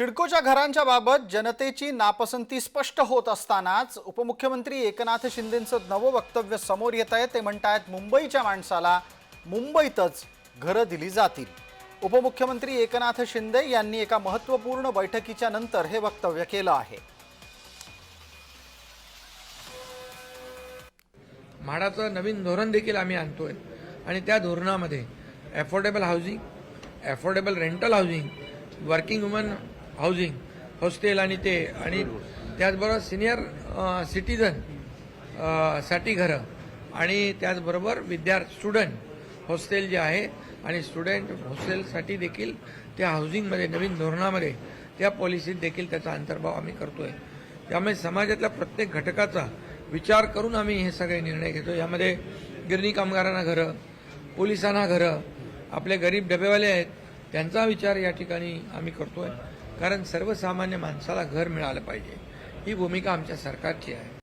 सिडकोच्या घरांच्या बाबत जनतेची नापसंती स्पष्ट होत असतानाच उपमुख्यमंत्री एकनाथ शिंदेंचं नवं वक्तव्य समोर येत आहे. ते म्हणतायत मुंबईच्या माणसाला मुंबईतच घरं दिली जातील. उपमुख्यमंत्री एकनाथ शिंदे यांनी एका महत्त्वपूर्ण बैठकीच्या नंतर हे वक्तव्य केलं आहे. म्हाडाचं नवीन धोरण देखील आम्ही आणतोय आणि त्या धोरणामध्ये affordable housing affordable rental housing working woman housing hostel आणि ते. आणि त्याचबरोबर सिनियर सिटीजनसाठी घरं. आणि त्याचबरोबर विद्यार्थी स्टुडंट हॉस्टेल जे आहे आणि स्टुडंट हॉस्टेलसाठी देखील त्या हाऊसिंगमध्ये नवीन धोरणामध्ये त्या पॉलिसीत देखील त्याचा अंतर्भाव आम्ही करतोय. त्यामुळे समाजातल्या प्रत्येक घटकाचा विचार करून आम्ही हे सगळे निर्णय घेतो यामध्ये गिरणी कामगारांना घरं पोलिसांना घरं आपले गरीब डबेवाले आहेत त्यांचा विचार या ठिकाणी आम्ही करतोय. कारण सर्वसामान्य माणसाला घर मिळालं पाहिजे. ही भूमिका आमच्या सरकारची आहे.